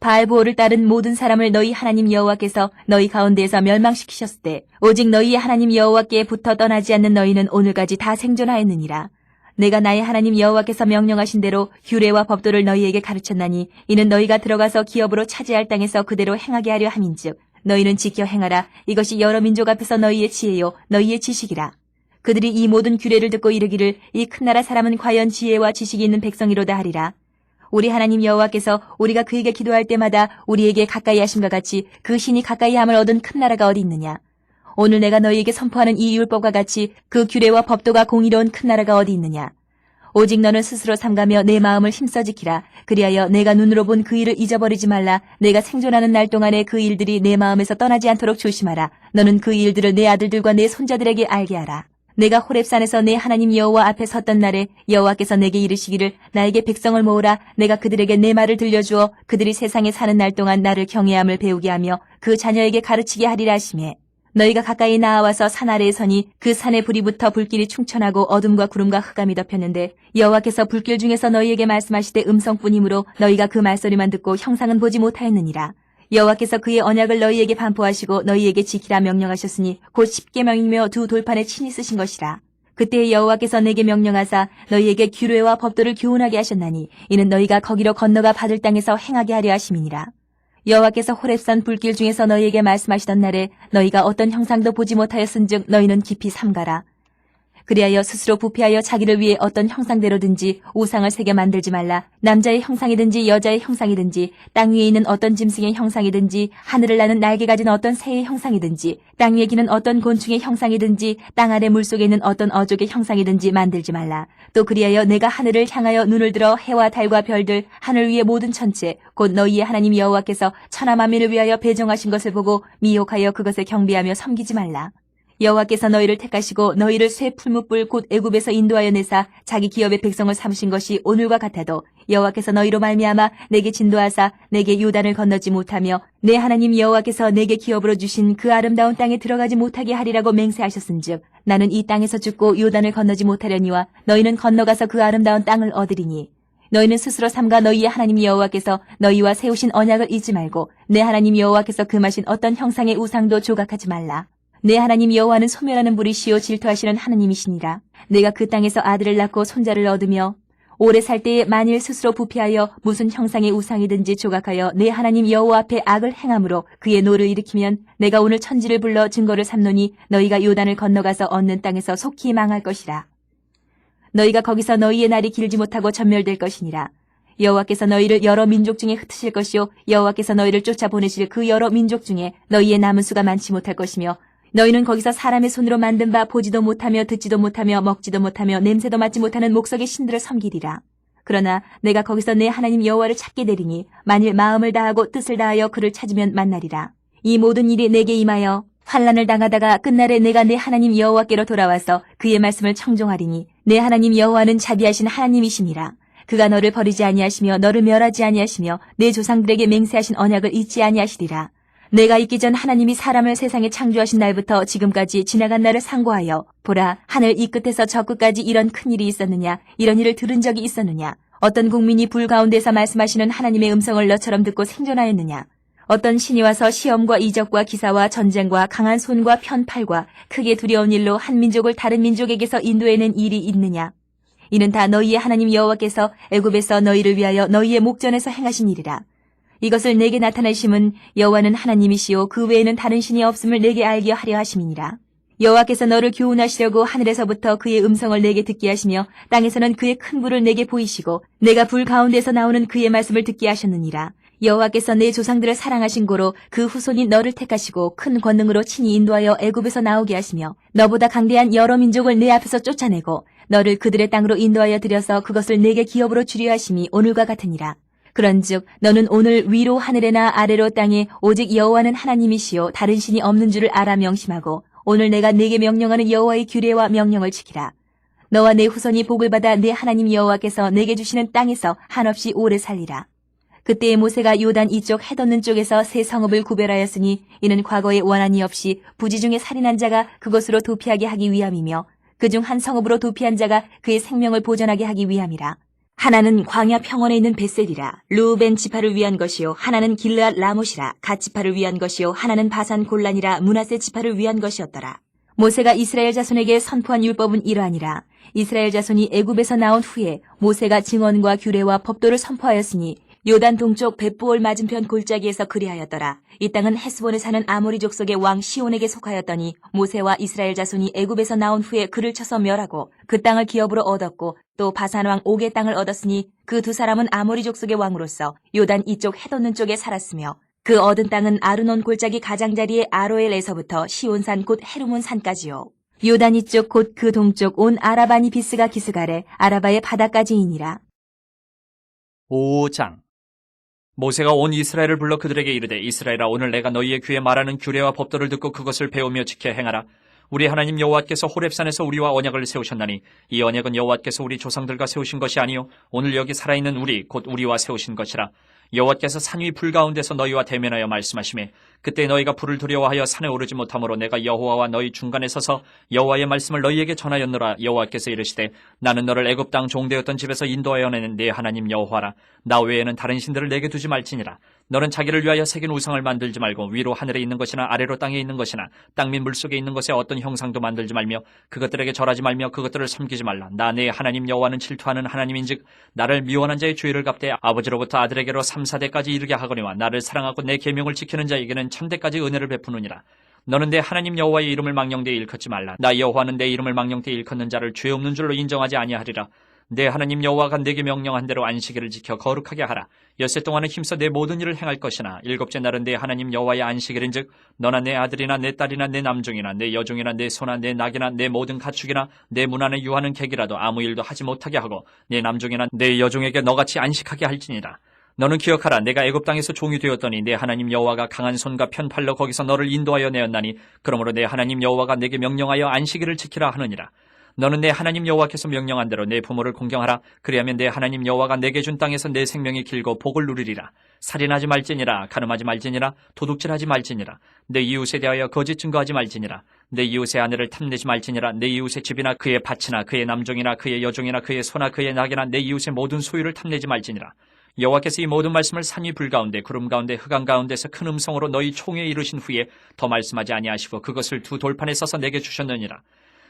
바알보올을 따른 모든 사람을 너희 하나님 여호와께서 너희 가운데에서 멸망시키셨을 때 오직 너희의 하나님 여호와께 붙어 떠나지 않는 너희는 오늘까지 다 생존하였느니라. 내가 나의 하나님 여호와께서 명령하신 대로 규례와 법도를 너희에게 가르쳤나니 이는 너희가 들어가서 기업으로 차지할 땅에서 그대로 행하게 하려 함인즉 너희는 지켜 행하라. 이것이 여러 민족 앞에서 너희의 지혜요 너희의 지식이라. 그들이 이 모든 규례를 듣고 이르기를 이 큰 나라 사람은 과연 지혜와 지식이 있는 백성이로다 하리라. 우리 하나님 여호와께서 우리가 그에게 기도할 때마다 우리에게 가까이 하심과 같이 그 신이 가까이 함을 얻은 큰 나라가 어디 있느냐. 오늘 내가 너희에게 선포하는 이 율법과 같이 그 규례와 법도가 공의로운 큰 나라가 어디 있느냐. 오직 너는 스스로 삼가며 내 마음을 힘써 지키라. 그리하여 내가 눈으로 본 그 일을 잊어버리지 말라. 내가 생존하는 날 동안에 그 일들이 내 마음에서 떠나지 않도록 조심하라. 너는 그 일들을 내 아들들과 내 손자들에게 알게 하라. 내가 호렙산에서 내 하나님 여호와 앞에 섰던 날에 여호와께서 내게 이르시기를 나에게 백성을 모으라. 내가 그들에게 내 말을 들려주어 그들이 세상에 사는 날 동안 나를 경외함을 배우게 하며 그 자녀에게 가르치게 하리라 하시매 너희가 가까이 나와서 산 아래에 서니 그 산의 불이 붙어 불길이 충천하고 어둠과 구름과 흑암이 덮였는데 여호와께서 불길 중에서 너희에게 말씀하시되 음성뿐이므로 너희가 그 말소리만 듣고 형상은 보지 못하였느니라 여호와께서 그의 언약을 너희에게 반포하시고 너희에게 지키라 명령하셨으니 곧 십계명이며 두 돌판에 친히 쓰신 것이라. 그때 여호와께서 내게 명령하사 너희에게 규례와 법도를 교훈하게 하셨나니 이는 너희가 거기로 건너가 받을 땅에서 행하게 하려 하심이니라. 여호와께서 호렙산 불길 중에서 너희에게 말씀하시던 날에 너희가 어떤 형상도 보지 못하였은즉 너희는 깊이 삼가라. 그리하여 스스로 부패하여 자기를 위해 어떤 형상대로든지 우상을 새겨 만들지 말라. 남자의 형상이든지 여자의 형상이든지 땅 위에 있는 어떤 짐승의 형상이든지 하늘을 나는 날개 가진 어떤 새의 형상이든지 땅 위에 기는 어떤 곤충의 형상이든지 땅 아래 물속에 있는 어떤 어족의 형상이든지 만들지 말라. 또 그리하여 내가 하늘을 향하여 눈을 들어 해와 달과 별들 하늘 위의 모든 천체 곧 너희의 하나님 여호와께서 천하 만민을 위하여 배정하신 것을 보고 미혹하여 그것을 경배하며 섬기지 말라. 여호와께서 너희를 택하시고 너희를 새 풀무불 곧 애굽에서 인도하여 내사 자기 기업의 백성을 삼으신 것이 오늘과 같아도 여호와께서 너희로 말미암아 내게 진도하사 내게 요단을 건너지 못하며 내 하나님 여호와께서 내게 기업으로 주신 그 아름다운 땅에 들어가지 못하게 하리라고 맹세하셨은즉 나는 이 땅에서 죽고 요단을 건너지 못하려니와 너희는 건너가서 그 아름다운 땅을 얻으리니 너희는 스스로 삼가 너희의 하나님 여호와께서 너희와 세우신 언약을 잊지 말고 내 하나님 여호와께서 금하신 어떤 형상의 우상도 조각하지 말라. 내 하나님 여호와는 소멸하는 불이시요 질투하시는 하나님이시니라. 내가 그 땅에서 아들을 낳고 손자를 얻으며 오래 살 때에 만일 스스로 부패하여 무슨 형상의 우상이든지 조각하여 내 하나님 여호와 앞에 악을 행함으로 그의 노를 일으키면 내가 오늘 천지를 불러 증거를 삼노니 너희가 요단을 건너가서 얻는 땅에서 속히 망할 것이라. 너희가 거기서 너희의 날이 길지 못하고 전멸될 것이니라. 여호와께서 너희를 여러 민족 중에 흩으실 것이요 여호와께서 너희를 쫓아보내실 그 여러 민족 중에 너희의 남은 수가 많지 못할 것이며 너희는 거기서 사람의 손으로 만든 바 보지도 못하며 듣지도 못하며 먹지도 못하며 냄새도 맡지 못하는 목석의 신들을 섬기리라. 그러나 내가 거기서 내 하나님 여호와를 찾게 되리니 만일 마음을 다하고 뜻을 다하여 그를 찾으면 만나리라. 이 모든 일이 내게 임하여 환란을 당하다가 끝날에 내가 내 하나님 여호와께로 돌아와서 그의 말씀을 청종하리니 내 하나님 여호와는 자비하신 하나님이시니라. 그가 너를 버리지 아니하시며 너를 멸하지 아니하시며 내 조상들에게 맹세하신 언약을 잊지 아니하시리라. 내가 있기 전 하나님이 사람을 세상에 창조하신 날부터 지금까지 지나간 날을 상고하여 보라 하늘 이 끝에서 저 끝까지 이런 큰 일이 있었느냐 이런 일을 들은 적이 있었느냐 어떤 국민이 불 가운데서 말씀하시는 하나님의 음성을 너처럼 듣고 생존하였느냐 어떤 신이 와서 시험과 이적과 기사와 전쟁과 강한 손과 편팔과 크게 두려운 일로 한 민족을 다른 민족에게서 인도해낸 일이 있느냐 이는 다 너희의 하나님 여호와께서 애굽에서 너희를 위하여 너희의 목전에서 행하신 일이라 이것을 내게 나타내심은 여호와는 하나님이시요 그 외에는 다른 신이 없음을 내게 알게 하려 하심이니라. 여호와께서 너를 교훈하시려고 하늘에서부터 그의 음성을 내게 듣게 하시며 땅에서는 그의 큰 불을 내게 보이시고 내가 불 가운데서 나오는 그의 말씀을 듣게 하셨느니라. 여호와께서 내 조상들을 사랑하신 고로 그 후손이 너를 택하시고 큰 권능으로 친히 인도하여 애굽에서 나오게 하시며 너보다 강대한 여러 민족을 내 앞에서 쫓아내고 너를 그들의 땅으로 인도하여 들여서 그것을 내게 기업으로 주려 하심이 오늘과 같으니라. 그런즉 너는 오늘 위로 하늘에나 아래로 땅에 오직 여호와는 하나님이시요 다른 신이 없는 줄을 알아 명심하고 오늘 내가 네게 명령하는 여호와의 규례와 명령을 지키라. 너와 내 후손이 복을 받아 내 하나님 여호와께서 내게 주시는 땅에서 한없이 오래 살리라. 그때에 모세가 요단 이쪽 해돋는 쪽에서 세 성읍을 구별하였으니 이는 과거에 원한이 없이 부지 중에 살인한 자가 그것으로 도피하게 하기 위함이며 그중 한 성읍으로 도피한 자가 그의 생명을 보존하게 하기 위함이라. 하나는 광야 평원에 있는 베셀이라 루벤 지파를 위한 것이요 하나는 길르앗 라못이라 갓 지파를 위한 것이요 하나는 바산 골란이라 문하세 지파를 위한 것이었더라. 모세가 이스라엘 자손에게 선포한 율법은 이러하니라. 이스라엘 자손이 애굽에서 나온 후에 모세가 증언과 규례와 법도를 선포하였으니 요단 동쪽 벳부올 맞은편 골짜기에서 그리하였더라. 이 땅은 헤스본에 사는 아모리 족속의 왕 시온에게 속하였더니 모세와 이스라엘 자손이 애굽에서 나온 후에 그를 쳐서 멸하고 그 땅을 기업으로 얻었고 또 바산 왕 옥의 땅을 얻었으니 그 두 사람은 아모리 족속의 왕으로서 요단 이쪽 해돋는 쪽에 살았으며 그 얻은 땅은 아르논 골짜기 가장자리의 아로엘에서부터 시온산 곧 헤르몬 산까지요. 요단 이쪽 곧 그 동쪽 온 아라바니 비스가 기스가래 아라바의 바다까지이니라. 5장 모세가 온 이스라엘을 불러 그들에게 이르되 이스라엘아 오늘 내가 너희의 귀에 말하는 규례와 법도를 듣고 그것을 배우며 지켜 행하라. 우리 하나님 여호와께서 호렙산에서 우리와 언약을 세우셨나니 이 언약은 여호와께서 우리 조상들과 세우신 것이 아니요 오늘 여기 살아있는 우리 곧 우리와 세우신 것이라 여호와께서 산 위 불 가운데서 너희와 대면하여 말씀하시매 그때 너희가 불을 두려워하여 산에 오르지 못하므로 내가 여호와와 너희 중간에 서서 여호와의 말씀을 너희에게 전하였노라. 여호와께서 이르시되 나는 너를 애굽 땅 종되었던 집에서 인도하여 내는 네 하나님 여호와라. 나 외에는 다른 신들을 내게 두지 말지니라 너는 자기를 위하여 새긴 우상을 만들지 말고 위로 하늘에 있는 것이나 아래로 땅에 있는 것이나 땅 및 물속에 있는 것에 어떤 형상도 만들지 말며 그것들에게 절하지 말며 그것들을 섬기지 말라. 나 내 하나님 여호와는 질투하는 하나님인즉 나를 미워하는 자의 죄를 갚되 아버지로부터 아들에게로 3, 4대까지 이르게 하거니와 나를 사랑하고 내 계명을 지키는 자에게는 천대까지 은혜를 베푸느니라. 너는 내 하나님 여호와의 이름을 망령되이 일컫지 말라. 나 여호와는 내 이름을 망령되이 일컫는 자를 죄 없는 줄로 인정하지 아니하리라 내 하나님 여호와가 내게 명령한 대로 안식일을 지켜 거룩하게 하라. 엿새 동안은 힘써 내 모든 일을 행할 것이나 일곱째 날은 내 하나님 여호와의 안식일인즉 너나 내 아들이나 내 딸이나 내 남종이나 내 여종이나 내 소나 내 낙이나 내 모든 가축이나 내 문 안에 유하는 객이라도 아무 일도 하지 못하게 하고 내 남종이나 내 여종에게 너같이 안식하게 할지니라. 너는 기억하라 내가 애굽 땅에서 종이 되었더니 내 하나님 여호와가 강한 손과 편팔로 거기서 너를 인도하여 내었나니 그러므로 내 하나님 여호와가 내게 명령하여 안식일을 지키라 하느니라. 너는 내 하나님 여호와께서 명령한 대로 내 부모를 공경하라. 그리하면 내 하나님 여호와가 내게 준 땅에서 내 생명이 길고 복을 누리리라. 살인하지 말지니라. 가늠하지 말지니라. 도둑질하지 말지니라. 내 이웃에 대하여 거짓 증거하지 말지니라. 내 이웃의 아내를 탐내지 말지니라. 내 이웃의 집이나 그의 밭이나 그의 남종이나 그의 여종이나 그의 소나 그의 낙이나 내 이웃의 모든 소유를 탐내지 말지니라. 여호와께서 이 모든 말씀을 산위 불 가운데 구름 가운데 흑암 가운데서 큰 음성으로 너희 총에 이르신 후에 더 말씀하지 아니하시고 그것을 두 돌판에 써서 내게 주셨느니라.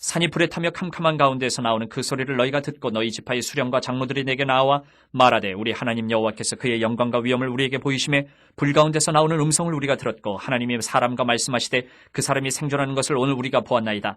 산이 불에 타며 캄캄한 가운데서 나오는 그 소리를 너희가 듣고 너희 지파의 수령과 장로들이 내게 나와 말하되 우리 하나님 여호와께서 그의 영광과 위엄을 우리에게 보이심에 불 가운데서 나오는 음성을 우리가 들었고 하나님이 사람과 말씀하시되 그 사람이 생존하는 것을 오늘 우리가 보았나이다.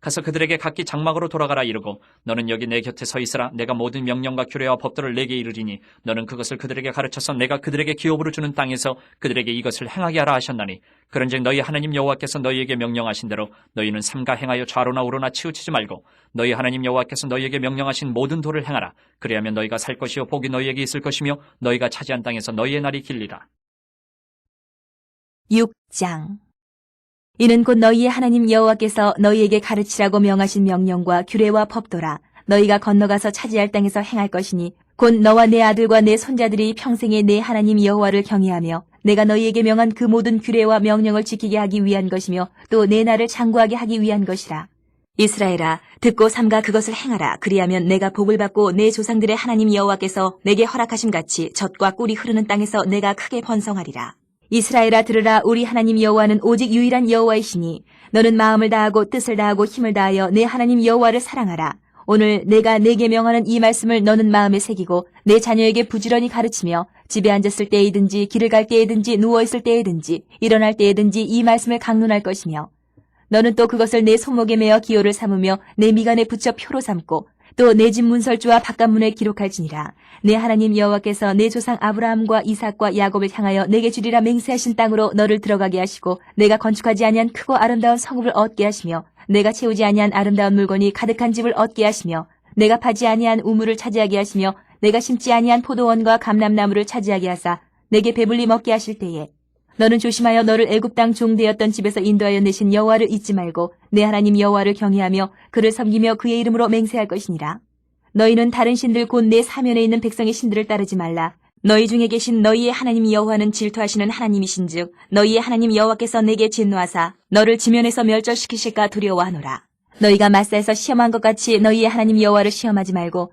가서 그들에게 각기 장막으로 돌아가라 이르고 너는 여기 내 곁에 서 있으라. 내가 모든 명령과 규례와 법도를 내게 이르리니 너는 그것을 그들에게 가르쳐서 내가 그들에게 기업으로 주는 땅에서 그들에게 이것을 행하게 하라 하셨나니 그런즉 너희 하나님 여호와께서 너희에게 명령하신 대로 너희는 삼가 행하여 좌로나 우로나 치우치지 말고 너희 하나님 여호와께서 너희에게 명령하신 모든 도를 행하라. 그리하면 너희가 살 것이요 복이 너희에게 있을 것이며 너희가 차지한 땅에서 너희의 날이 길리라. 6장 이는 곧 너희의 하나님 여호와께서 너희에게 가르치라고 명하신 명령과 규례와 법도라. 너희가 건너가서 차지할 땅에서 행할 것이니 곧 너와 내 아들과 내 손자들이 평생에 내 하나님 여호와를 경외하며 내가 너희에게 명한 그 모든 규례와 명령을 지키게 하기 위한 것이며 또내 날을 장구하게 하기 위한 것이라. 이스라엘아 듣고 삼가 그것을 행하라. 그리하면 내가 복을 받고 내 조상들의 하나님 여호와께서 내게 허락하심 같이 젖과 꿀이 흐르는 땅에서 내가 크게 번성하리라 이스라엘아 들으라. 우리 하나님 여호와는 오직 유일한 여호와이시니 너는 마음을 다하고 뜻을 다하고 힘을 다하여 내 하나님 여호와를 사랑하라. 오늘 내가 내게 명하는 이 말씀을 너는 마음에 새기고 내 자녀에게 부지런히 가르치며 집에 앉았을 때이든지 길을 갈 때이든지 누워 있을 때이든지 일어날 때이든지 이 말씀을 강론할 것이며 너는 또 그것을 내 손목에 매어 기호를 삼으며 내 미간에 붙여 표로 삼고 또 내 집 문설주와 바깥문에 기록할지니라. 내 하나님 여호와께서 내 조상 아브라함과 이삭과 야곱을 향하여 내게 주리라 맹세하신 땅으로 너를 들어가게 하시고 내가 건축하지 아니한 크고 아름다운 성읍을 얻게 하시며 내가 채우지 아니한 아름다운 물건이 가득한 집을 얻게 하시며 내가 파지 아니한 우물을 차지하게 하시며 내가 심지 아니한 포도원과 감람나무를 차지하게 하사 내게 배불리 먹게 하실 때에 너는 조심하여 너를 애굽 땅 종되었던 집에서 인도하여 내신 여호와를 잊지 말고 내 하나님 여호와를 경외하며 그를 섬기며 그의 이름으로 맹세할 것이니라. 너희는 다른 신들 곧 내 사면에 있는 백성의 신들을 따르지 말라. 너희 중에 계신 너희의 하나님 여호와는 질투하시는 하나님이신즉 너희의 하나님 여호와께서 내게 진노하사 너를 지면에서 멸절시키실까 두려워하노라. 너희가 마사에서 시험한 것 같이 너희의 하나님 여호와를 시험하지 말고